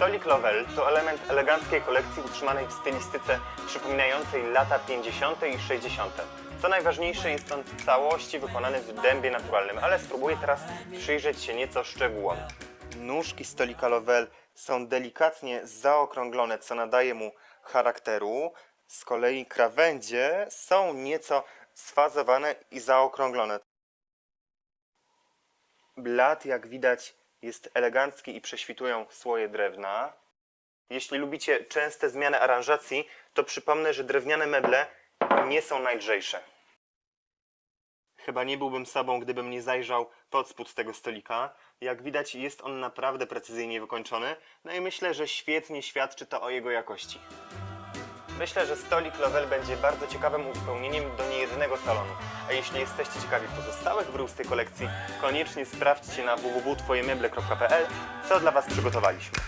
Lovell to element eleganckiej kolekcji utrzymanej w stylistyce przypominającej lata 50. i 60. Co najważniejsze, jest on w całości wykonany w dębie naturalnym, ale spróbuję teraz przyjrzeć się nieco szczegółom. Nóżki stolika Lovell są delikatnie zaokrąglone, co nadaje mu charakteru. Z kolei krawędzie są nieco sfazowane i zaokrąglone. Blat, jak widać, jest elegancki i prześwitują słoje drewna. Jeśli lubicie częste zmiany aranżacji, to przypomnę, że drewniane meble nie są najdrzejsze. Chyba nie byłbym sobą, gdybym nie zajrzał pod spód tego stolika. Jak widać, jest on naprawdę precyzyjnie wykończony, no i myślę, że świetnie świadczy to o jego jakości. Myślę, że stolik Lovell będzie bardzo ciekawym uzupełnieniem do niejednego salonu. A jeśli jesteście ciekawi pozostałych brył z tej kolekcji, koniecznie sprawdźcie na www.twojemeble.pl, co dla Was przygotowaliśmy.